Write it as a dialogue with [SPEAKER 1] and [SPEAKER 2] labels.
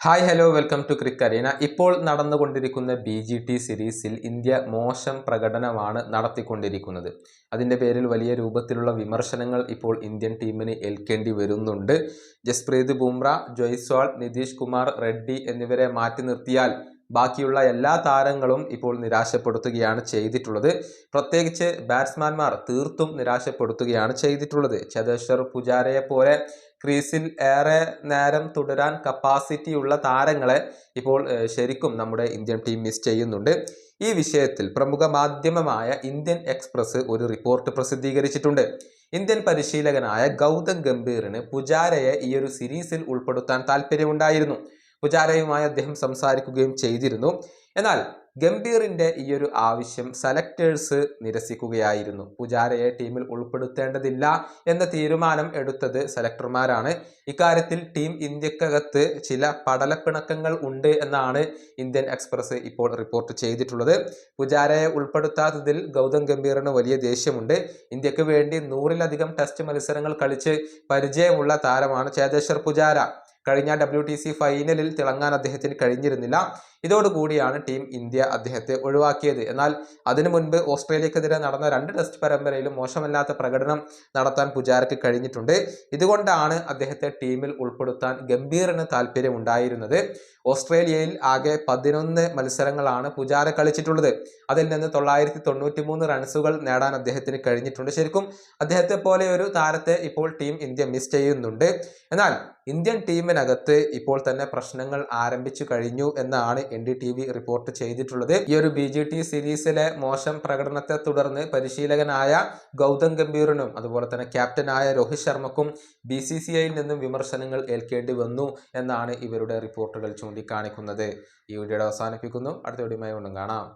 [SPEAKER 1] Hi hello welcome to crick arena ഇപ്പോൾ നടന്നുകൊണ്ടിരിക്കുന്ന B G T സീരീസിൽ ഇന്ത്യ മോശം പ്രകടനമാണ് നടത്തിക്കൊണ്ടിരിക്കുന്നത്. അതിന്റെ പേരിൽ വലിയ രൂപത്തിലുള്ള വിമർശനങ്ങൾ ഇപ്പോൾ ഇന്ത്യൻ ടീമിന് ഏൽക്കേണ്ടി വരുന്നുണ്ട്. ജസ്പ്രീത് ബുംറ ജോയ്സ്വാൾ നിതീഷ് കുമാർ റെഡ്ഡി എന്നിവരെ മാറ്റി നിർത്തിയാൽ ബാക്കിയുള്ള എല്ലാ താരങ്ങളും ഇപ്പോൾ നിരാശപ്പെടുത്തുകയാണ് ചെയ്തിട്ടുള്ളത്. പ്രത്യേകിച്ച് ബാറ്റ്സ്മാൻമാർ തീർത്തും നിരാശപ്പെടുത്തുകയാണ് ചെയ്തിട്ടുള്ളത്. ചതേശ്വർ പുജാരയെ പോലെ ക്രീസിൽ ഏറെ നേരം തുടരാൻ കപ്പാസിറ്റിയുള്ള താരങ്ങളെ ഇപ്പോൾ ശരിക്കും നമ്മുടെ ഇന്ത്യൻ ടീം മിസ് ചെയ്യുന്നുണ്ട്. ഈ വിഷയത്തിൽ പ്രമുഖ മാധ്യമമായ ഇന്ത്യൻ എക്സ്പ്രസ് ഒരു റിപ്പോർട്ട് പ്രസിദ്ധീകരിച്ചിട്ടുണ്ട്. ഇന്ത്യൻ പരിശീലകനായ ഗൗതം ഗംഭീറിന് പുജാരയെ ഈ ഒരു സീരീസിൽ ഉൾപ്പെടുത്താൻ താല്പര്യമുണ്ടായിരുന്നു. പുജാരയുമായി അദ്ദേഹം സംസാരിക്കുകയും ചെയ്തിരുന്നു. എന്നാൽ ഗംഭീറിന്റെ ഈ ഒരു ആവശ്യം സെലക്ടേഴ്സ് നിരസിക്കുകയായിരുന്നു. പുജാരയെ ടീമിൽ ഉൾപ്പെടുത്തേണ്ടതില്ല എന്ന തീരുമാനം എടുത്തത് സെലക്ടർമാരാണ് ഇക്കാര്യത്തിൽ ടീം ഇന്ത്യക്കകത്ത് ചില പടലപ്പിണക്കങ്ങൾ ഉണ്ട് എന്നാണ് ഇന്ത്യൻ എക്സ്പ്രസ് ഇപ്പോൾ റിപ്പോർട്ട് ചെയ്തിട്ടുള്ളത്. പുജാരയെ ഉൾപ്പെടുത്താത്തതിൽ ഗൗതം ഗംഭീറിന് വലിയ ദേഷ്യമുണ്ട്. ഇന്ത്യയ്ക്ക് വേണ്ടി നൂറിലധികം ടെസ്റ്റ് മത്സരങ്ങൾ കളിച്ച് പരിചയമുള്ള താരമാണ് ചേതേശ്വർ പുജാര. കഴിഞ്ഞ ഡബ്ല്യു ടി സി ഫൈനലിൽ തിളങ്ങാൻ അദ്ദേഹത്തിന് കഴിഞ്ഞിരുന്നില്ല. ഇതോടുകൂടിയാണ് ടീം ഇന്ത്യ അദ്ദേഹത്തെ ഒഴിവാക്കിയത്. എന്നാൽ അതിനു മുൻപ് ഓസ്ട്രേലിയക്കെതിരെ നടന്ന രണ്ട് ടെസ്റ്റ് പരമ്പരയിലും മോശമല്ലാത്ത പ്രകടനം നടത്താൻ പുജാരയ്ക്ക് കഴിഞ്ഞിട്ടുണ്ട്. ഇതുകൊണ്ടാണ് അദ്ദേഹത്തെ ടീമിൽ ഉൾപ്പെടുത്താൻ ഗംഭീറിന് താല്പര്യമുണ്ടായിരുന്നത്. ഓസ്ട്രേലിയയിൽ ആകെ പതിനൊന്ന് മത്സരങ്ങളാണ് പുജാര കളിച്ചിട്ടുള്ളത്. അതിൽ നിന്ന് തൊള്ളായിരത്തി തൊണ്ണൂറ്റി മൂന്ന് റൺസുകൾ നേടാൻ അദ്ദേഹത്തിന് കഴിഞ്ഞിട്ടുണ്ട്. ശരിക്കും അദ്ദേഹത്തെ പോലെ ഒരു താരത്തെ ഇപ്പോൾ ടീം ഇന്ത്യ മിസ് ചെയ്യുന്നുണ്ട്. എന്നാൽ ഇന്ത്യൻ ടീമിനകത്ത് ഇപ്പോൾ തന്നെ പ്രശ്നങ്ങൾ ആരംഭിച്ചു കഴിഞ്ഞു എന്നാണ് N D T V report ചെയ്തിട്ടുള്ളത്. ഈ ഒരു ബി ജെ ടി സീരീസിലെ മോശം പ്രകടനത്തെ തുടർന്ന് പരിശീലകനായ ഗൗതം ഗംഭീറിനും അതുപോലെ തന്നെ ക്യാപ്റ്റനായ രോഹിത് ശർമ്മക്കും ബി സി സി ഐയിൽ നിന്നും വിമർശനങ്ങൾ ഏൽക്കേണ്ടി വന്നു എന്നാണ് ഇവരുടെ റിപ്പോർട്ടുകൾ ചൂണ്ടിക്കാണിക്കുന്നത്. ഈ വീഡിയോയുടെ അവസാനിപ്പിക്കുന്നു. അടുത്ത കൊണ്ടും കാണാം.